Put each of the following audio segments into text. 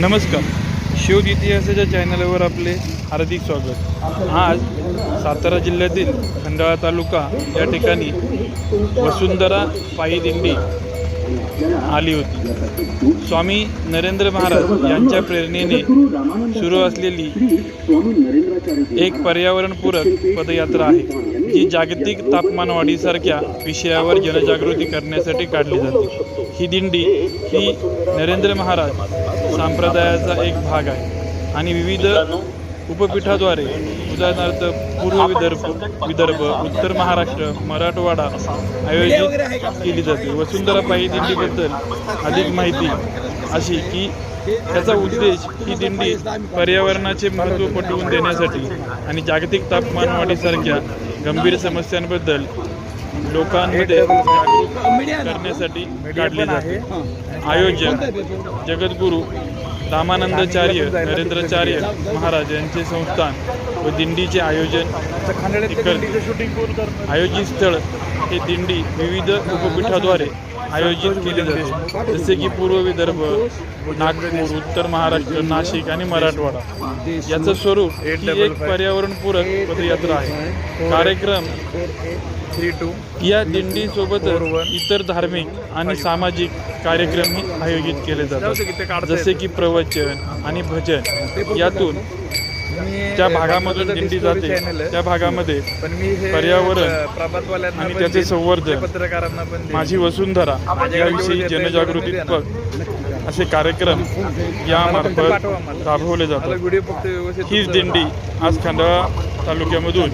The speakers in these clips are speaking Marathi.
नमस्कार. शोध इतिहासाच्या चॅनलवर आपले हार्दिक स्वागत. आज सातारा जिल्ह्यातील खंडाळा तालुका या ठिकाणी वसुंधरा पायी दिंडी आली होती. स्वामी नरेंद्र महाराज यांच्या प्रेरणेने सुरू असलेली एक पर्यावरणपूरक पदयात्रा आहे जी जागतिक तापमानवाढीसारख्या विषयावर जनजागृती करण्यासाठी काढली जाते. ही दिंडी ही नरेंद्र महाराज संप्रदायाचा एक भाग आहे. आणि विविध उपपीठाद्वारे उदाहरणार्थ पूर्व विदर्भ विदर्भ उत्तर महाराष्ट्र मराठवाडा आयोजित केली जाते. वसुंधरा पायी दिंडीबद्दल अधिक माहिती अशी की त्याचा उद्देश ही दिंडी पर्यावरणाचे महत्त्व पटवून देण्यासाठी आणि जागतिक तापमानवाढीसारख्या गंभीर समस्यांबद्दल लोकांमध्ये करण्यासाठी काढली जाते. आयोजक जगद्गुरू रामानंदाचार्य नरेंद्राचार्य महाराज यांचे संस्थान व दिंडीचे आयोजन करते आयोजित स्थळ हे दिंडी विविध उपपीठाद्वारे आयोजित केले जाते. जसे की पूर्व विदर्भ नागपूर उत्तर महाराष्ट्र नाशिक आणि मराठवाडा. याचं स्वरूप ही एक पर्यावरणपूरक पदयात्रा आहे. कार्यक्रम थ्री टू या दिंडीसोबत इतर धार्मिक आणि सामाजिक कार्यक्रमही आयोजित केले जातात. जसे की प्रवचन आणि भजन यातून ज्या भागामधून दिंडी जाते त्या भागामध्ये पर्यावरण आणि त्याचे संवर्धन. माझी वसुंधरा याविषयी जनजागृतीत्मक असे कार्यक्रम यामार्फत राबवले जातात. फक्त हीच दिंडी आज खंडाळा तालुक्यामधून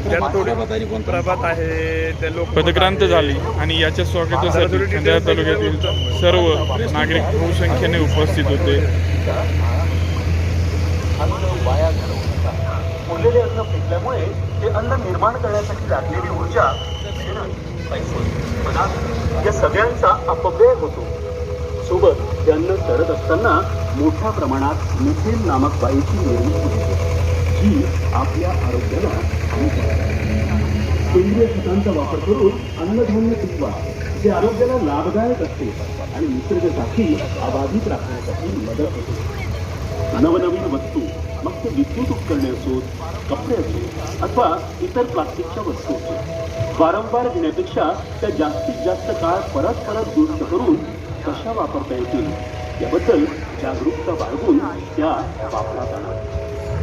आहे त्या लोक पदक्रांत झाली आणि याच्या स्वागतासाठी खंडाळा तालुक्यातील सर्व नागरिक बहुसंख्येने उपस्थित होते. उरलेले अन्न फेकल्यामुळे ते अन्न निर्माण करण्यासाठी लागलेली ऊर्जा या सगळ्यांचा अपव्यय होतो. सोबत ते अन्न असताना मोठ्या प्रमाणात मिथेन नामक वायूची निर्मिती होते. जी आपल्या आरोग्याला सेंद्रिय खतांचा वापर करून अन्नधान्य पिकवा जे आरोग्याला लाभदायक असते आणि निसर्गसाखी अबाधित राखण्यासाठी मदत होते. नवनवीन वस्तू मग ते विद्युत उपकरणे असोत कपडे असोत अथवा इतर प्लास्टिकच्या वस्तू असोत वारंवार घेण्यापेक्षा त्या जास्तीत जास्त काळ परत परत दुरुस्त करून कशा वापरता येतील याबद्दल जागरूकता बाळगून त्या वापरात आणा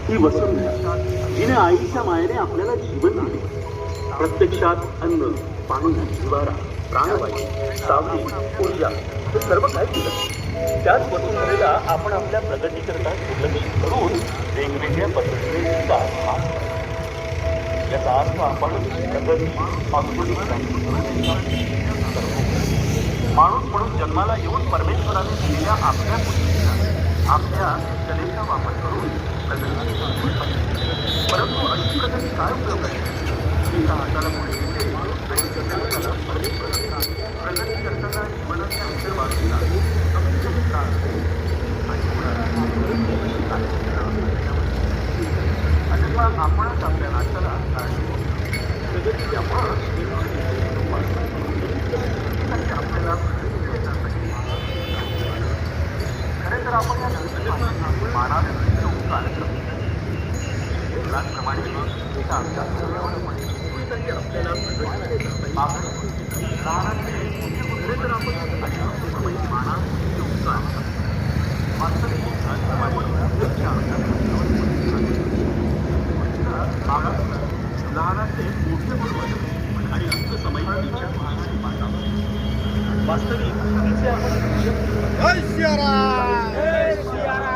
ही वसुंधरा जिने आईच्या मायेने आपल्याला जीवन दिले. प्रत्यक्षात अन्न पाणी निवारा प्राणवायू सावली ऊर्जा हे सर्व काय दिलं त्याच वसुंधरेला आपण आपल्या प्रगतीकरता दुर्लक्षित करून वेगवेगळ्या पद्धतीने विकास याचा अर्थ आपण प्रगती माणूस म्हणून जन्माला येऊन परमेश्वराने दिलेल्या आपल्या बुद्धीचा आपल्या कलेचा वापर करून प्रगती परंतु अशी प्रगती काय उपयोग आहे एका हाताला पुढे येते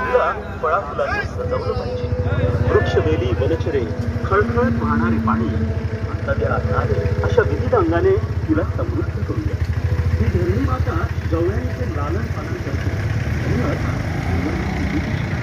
तिला फळाफुलांनी सजवलं पाहिजे. वृक्षवेली वनचरे खळखळत वाहणारे पाणी नद्या नाले अशा विविध अंगाने तिला समृद्ध करूया ही धरणी माता गवळ्यांचे लालन पालन करते. म्हणूनच